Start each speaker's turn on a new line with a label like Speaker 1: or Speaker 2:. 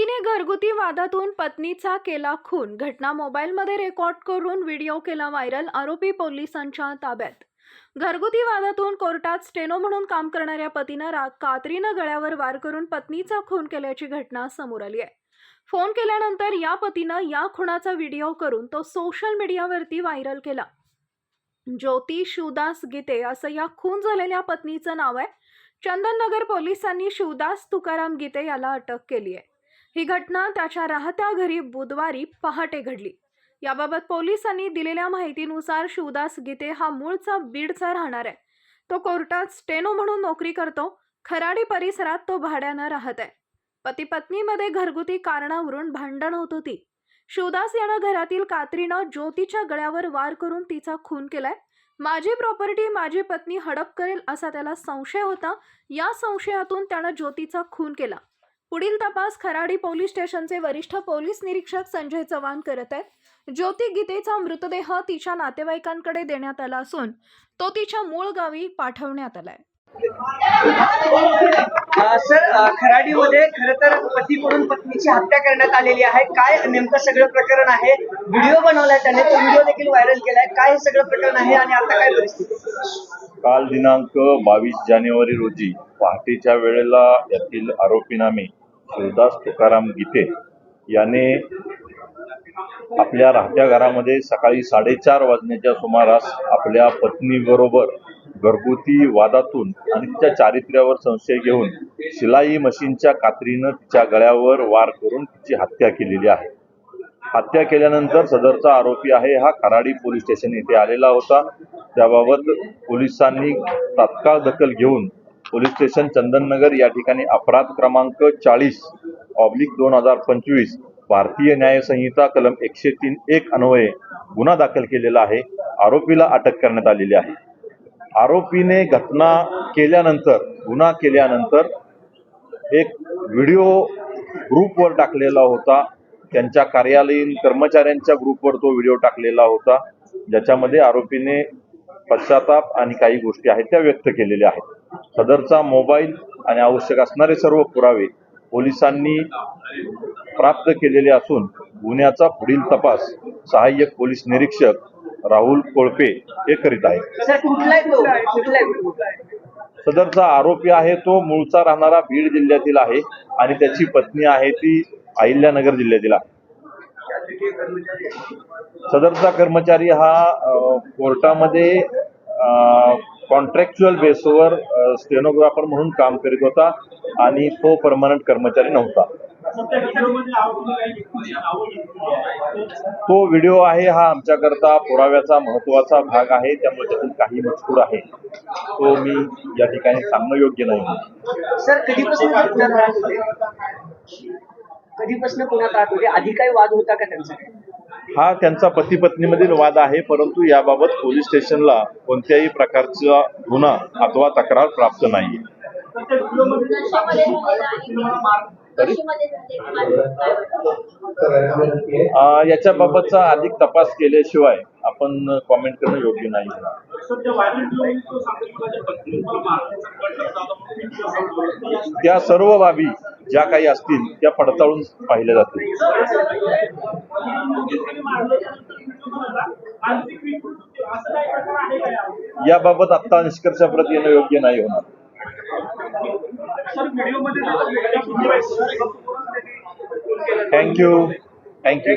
Speaker 1: पतीने घरगुती वादातून पत्नीचा केला खून. घटना मोबाईलमध्ये रेकॉर्ड करून व्हिडिओ केला व्हायरल आरोपी पोलिसांच्या ताब्यात. घरगुती वादातून कोर्टात स्टेनो म्हणून काम करणाऱ्या पतीनं रा कात्रीनं गळ्यावर वार करून पत्नीचा खून केल्याची घटना समोर आली आहे. फोन केल्यानंतर या पतीनं या खुनाचा व्हिडिओ करून तो सोशल मीडियावरती व्हायरल केला. ज्योती शिवदास गीते असं या खून झालेल्या पत्नीचं नाव आहे. चंदननगर पोलिसांनी शिवदास तुकाराम गीते याला अटक केली आहे. ही घटना त्याच्या राहत्या घरी बुधवारी पहाटे घडली. याबाबत पोलिसांनी दिलेल्या माहितीनुसार शिवदास गीते हा मूळचा बीडचा राहणार आहे. तो कोर्टात स्टेनो म्हणून नोकरी करतो. खराडी परिसरात तो भाड्यानं राहत आहे. पती पत्नीमध्ये घरगुती कारणावरून भांडण होत होती. शिवदास यानं घरातील कात्रीनं ज्योतीच्या गळ्यावर वार करून तिचा खून केलाय. माझी प्रॉपर्टी माझी पत्नी हडप करेल असा त्याला संशय होता. या संशयातून त्यानं ज्योतीचा खून केला. पुढील तपास खराडी पोलीस स्टेशनचे वरिष्ठ पोलीस निरीक्षक संजय चव्हाण करत आहेत. ज्योती गीतेचा मृतदेह तिच्या नातेवाईकांकडे देण्यात आला असून तो तिच्या मूळ गावी पाठवण्यात आलाय.
Speaker 2: सर खराडीमध्ये खर तर पतीकडून पत्नीची हत्या करण्यात आलेली आहे. काय नेमकं सगळं प्रकरण आहे? व्हिडिओ बनवलाय त्याने तो व्हिडिओ देखील व्हायरल केलाय. काय हे सगळं प्रकरण आहे आणि आता काय परिस्थिती?
Speaker 3: काल दिनांक बावीस जानेवारी रोजी पहाटेच्या वेळेला यातील आरोपीनामे शिवदास तुकाराम गीते याने आपल्या राहत्या घरामध्ये सकाळी साडेचार वाजण्याच्या सुमारास आपल्या पत्नीबरोबर घरगुती वादातून आणि तिच्या चारित्र्यावर संशय घेऊन शिलाई मशीनच्या कात्रीनं तिच्या गळ्यावर वार करून तिची हत्या केलेली आहे. हत्या केल्यानंतर सदरचा आरोपी आहे हा खराडी पोलीस स्टेशन येथे आलेला होता. त्याबाबत पोलिसांनी तात्काळ दखल घेऊन पोलीस स्टेशन चंदननगर या ठिकाणी अपराध क्रमांक चाळीस ऑब्लिक दोन हजार पंचवीस भारतीय न्यायसंहिता कलम एकशे तीन एक अन्वये गुन्हा दाखल केलेला आहे. आरोपीला अटक करण्यात आलेली आहे. आरोपीने घटना केल्यानंतर गुन्हा केल्यानंतर एक व्हिडिओ ग्रुपवर टाकलेला होता. त्यांच्या कार्यालयीन कर्मचाऱ्यांच्या ग्रुपवर तो व्हिडिओ टाकलेला होता. ज्याच्यामध्ये आरोपीने पश्चाताप आणि काही गोष्टी आहेत त्या व्यक्त केलेल्या आहेत. सदरचा मोबाईल आणि आवश्यक असणारे सर्व पुरावे पोलिसांनी प्राप्त केलेले असून गुन्ह्याचा पुढील तपास सहाय्यक पोलीस निरीक्षक राहुल कोळपे हे करीत आहेत? सदरचा आरोपी आहे तो मूळचा राहणारा बीड जिल्ह्यातील आहे आणि त्याची पत्नी आहे ती अहिल्यानगर जिल्ह्यातील आहे. सदरचा कर्मचारी हा कोर्टामध्ये कॉन्ट्रॅक्च्युअल बेसवर स्टेनोग्राफर म्हणून काम करीत होता आणि तो परमनंट कर्मचारी नव्हता. तो व्हिडिओ आहे हा आमच्याकरता पुराव्याचा महत्त्वाचा भाग आहे. त्यामुळे त्यातून काही मजकूर आहे. तो मी या ठिकाणी सांगणं योग्य नाही.
Speaker 2: सर कधीपासून पुण्यात कधीपासून होते म्हणजे आधी काही वाद होता का त्यांचा?
Speaker 3: हा त्यांचा पती पत्नीमधील वाद आहे परंतु याबाबत पोलीस स्टेशनला कोणत्याही प्रकारचा गुन्हा अथवा तक्रार प्राप्त नाही याच्याबाबतचा अधिक तपास केल्याशिवाय आपण कॉमेंट करणं योग्य नाही. त्या सर्व बाबी ज्या काही असतील त्या पडताळून पाहिल्या जातील. याबाबत आता निष्कर्षाप्रत येणं योग्य नाही होणार. Thank you thank you